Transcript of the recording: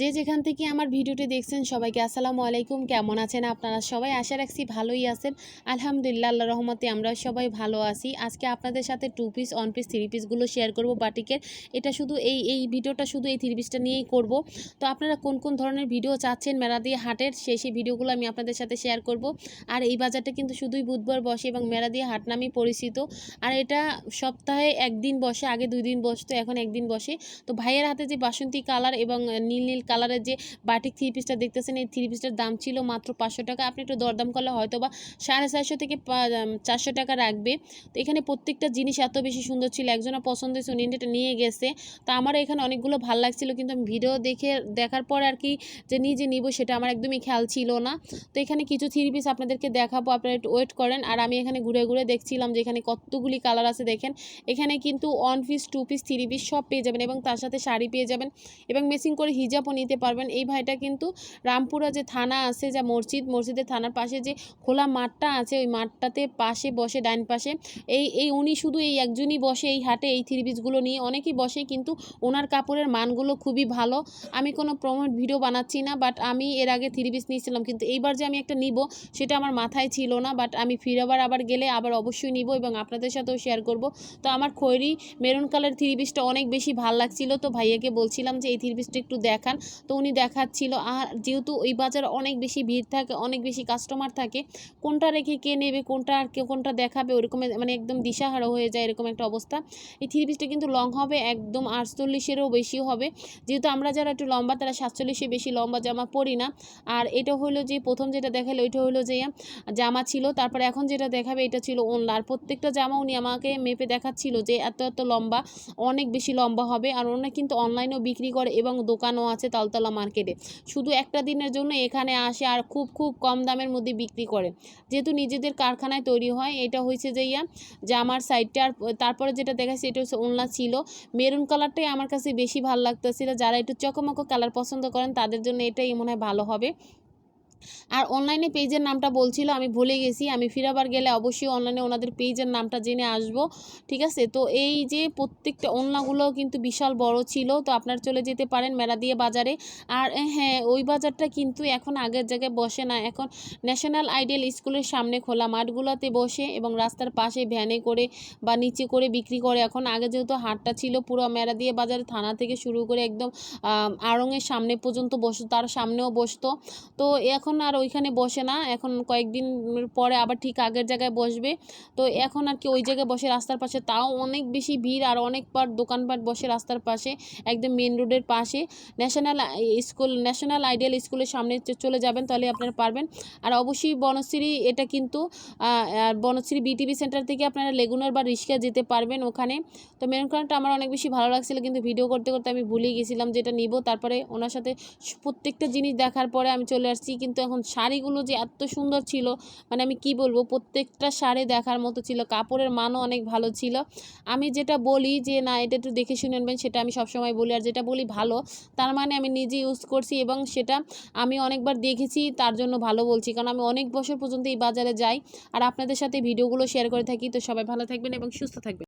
যে যেখান থেকে আমার ভিডিওটি দেখছেন সবাইকে আসসালামু আলাইকুম। কেমন আছেন আপনারা সবাই? আশা রাখছি ভালোই আছেন। আলহামদুলিল্লাহ আল্লাহ রহমতে আমরা সবাই ভালো আছি। আজকে আপনাদের সাথে two piece one piece three পিসগুলো শেয়ার করব বাটিকের। এটা শুধু এই এই ভিডিওটা শুধু এই থ্রি পিসটা নিয়েই করব। তো আপনারা কোন কোন ধরনের ভিডিও চাচ্ছেন মেলা দিয়ে হাটের, সেই সেই ভিডিওগুলো আমি আপনাদের সাথে শেয়ার করব। আর এই বাজারটা কিন্তু শুধুই বুধবার বসে এবং মেলা দিয়ে হাট নামেই পরিচিত। আর এটা সপ্তাহে একদিন বসে, আগে দুই দিন বসতো, এখন একদিন বসে। তো ভাইয়ের হাতে যে বাসন্তী কালার এবং নীল নীল কালারের যে বাটিক থ্রি পিসটা দেখতেছেন, এই থ্রি পিসটার দাম ছিল মাত্র পাঁচশো টাকা। আপনি একটু দরদাম করলে হয়তো বা সাড়ে চারশো থেকে চারশো টাকা রাখবে। তো এখানে প্রত্যেকটা জিনিস এত বেশি সুন্দর ছিল, একজনের পছন্দ হয়েছে, উনি এটা নিয়ে গেছে। তো আমার এখানে অনেকগুলো ভালো লাগছিল, কিন্তু আমি ভিডিও দেখে, দেখার পর আর কি যে নিজে নিব, সেটা আমার একদমই খেয়াল ছিল না। তো এখানে কিছু থ্রি পিস আপনাদেরকে দেখাবো, আপনারা একটু ওয়েট করেন। আর আমি এখানে ঘুরে ঘুরে দেখছিলাম যে এখানে কতগুলি কালার আছে, দেখেন। এখানে কিন্তু one piece, two piece, three piece সব পেয়ে যাবেন এবং তার সাথে শাড়ি পেয়ে যাবেন এবং মেসিং করে হিজাবও নিতে পারবেন। এই ভাইটা কিন্তু রামপুরা যে থানা আছে, যা মসজিদ, মসজিদের থানার পাশে যে খোলা মাঠটা আছে, ওই মাঠটাতে পাশে বসে, ডাইন পাশে, এই এই উনি শুধু এই একজনই বসে এই হাটে এই থ্রি পিসগুলো নিয়ে অনেকেই বসে, কিন্তু ওনার কাপড়ের মানগুলো খুবই ভালো। আমি কোনো প্রমোট ভিডিও বানাচ্ছি না, বাট আমি এর আগে থ্রি পিস নিয়েছিলাম, কিন্তু এইবার যে আমি একটা নিব, সেটা আমার মাথায় ছিল না, বাট আমি ফিরাবার আবার গেলে আবার অবশ্যই নিব এবং আপনাদের সাথেও শেয়ার করব। তো আমার খৈরি মেরুন কালার থ্রি পিসটা অনেক বেশি ভালো লাগছিল, তো ভাইয়াকে বলছিলাম যে এই থ্রি পিসটা একটু দেখান। তো উনি দেখাচ্ছিল, আর যেহেতু ওই বাজার অনেক বেশি ভিড় থাকে, অনেক বেশি কাস্টমার থাকে, কোনটা রেখে কে নেবে, কোনটা আর কেউ কোনটা দেখাবে, ওরকম মানে একদম দিশাহারা হয়ে যায় এরকম একটা অবস্থা। এই থ্রি পিসটা কিন্তু লং হবে, একদম আটচল্লিশেরও বেশি হবে। যেহেতু আমরা যারা একটু লম্বা, তারা সাতচল্লিশে বেশি লম্বা জামা পরি না। আর এটা হলো যে, প্রথম যেটা দেখাল ওইটা হলো যে, জামা ছিল, তারপরে এখন যেটা দেখাবে এটা ছিল ওনলা আর প্রত্যেকটা জামা উনি আমাকে মেপে দেখাচ্ছিল যে, এত এত লম্বা, অনেক বেশি লম্বা হবে। আর ওনারা কিন্তু অনলাইনেও বিক্রি করে এবং দোকানও আছে। তালতলা মার্কেটে। শুধু একটা দিনের জন্য এখানে আসে আর খুব খুব কম দামের মধ্যে বিক্রি করে। যেহেতু নিজেদের কারখানায় তৈরি হয়, এটা হয়েছে যে ইয়া জামার সাইডটা আর তারপরে যেটা দেখাচ্ছে এটা হচ্ছে ওনলা ছিল। মেরুন কালারটাই আমার কাছে বেশি ভালো লাগতেছিল। যারা একটু চকমকো কালার পছন্দ করেন, তাদের জন্য এটাই মনে হয় ভালো হবে। আর অনলাইনে পেজের নামটা বলছিল, আমি ভুলে গেছি, আমি ফিরাবার গেলে অবশ্যই অনলাইনে ওনাদের পেজের নামটা জেনে আসব, ঠিক আছে? তো এই যে প্রত্যেকটা ওনলাগুলো কিন্তু বিশাল বড় ছিল, তো আপনার চলে যেতে পারেন মেলা দিয়ে বাজারে। আর হ্যাঁ ওই বাজারটা কিন্তু এখন আগের জায়গায় বসে না, এখন ন্যাশনাল আইডিয়াল স্কুলের সামনে খোলা, মাঠগুলোতে বসে এবং রাস্তার পাশে ভ্যানে করে বা নিচে করে বিক্রি করে। এখন আগে যেহেতু হাটটা ছিল, পুরো মেলা দিয়ে বাজারে থানা থেকে শুরু করে একদম আড়ংয়ের সামনে পর্যন্ত বসতো তার সামনেও বসতো। তো এখন এখন আর ওইখানে বসে না, এখন কয়েকদিন পরে আবার ঠিক আগের জায়গায় বসবে। তো এখন আর কি ওই জায়গায় বসে রাস্তার পাশে, তাও অনেক বেশি ভিড় আর অনেকবার দোকানপাট বসে রাস্তার পাশে, একদম মেন রোডের পাশে। ন্যাশনাল স্কুল, ন্যাশনাল আইডিয়াল স্কুলের সামনে চলে যাবেন তাহলে আপনারা পারবেন। আর অবশ্যই বনশ্রী, এটা কিন্তু বনশ্রী বিটিভি সেন্টার থেকে আপনারা লেগুনার বা রিক্সা যেতে পারবেন ওখানে। তো মেরুন কালারটা আমার অনেক বেশি ভালো লাগছিল, কিন্তু ভিডিও করতে করতে আমি ভুলে গেছিলাম, যেটা নিব। তারপরে ওনার সাথে প্রত্যেকটা জিনিস দেখার পরে আমি চলে আসছি কিন্তু এখন শাড়িগুলো যে এত সুন্দর ছিল মানে আমি কি বলব, প্রত্যেকটা শাড়ি দেখার মতো ছিল, কাপড়ের মানও অনেক ভালো ছিল। আমি যেটা বলি যে, না, এটা একটু দেখে শুনে নেবেন, সেটা আমি সবসময় বলি। আর যেটা বলি ভালো, তার মানে আমি নিজে ইউজ করছি এবং সেটা আমি অনেকবার দেখেছি, তার জন্য ভালো বলছি। কারণ আমি অনেক বছর পর্যন্ত এই বাজারে যাই, আর আপনাদের সাথে ভিডিওগুলো শেয়ার করে থাকি। তো সবাই ভালো থাকবেন এবং সুস্থ থাকবেন।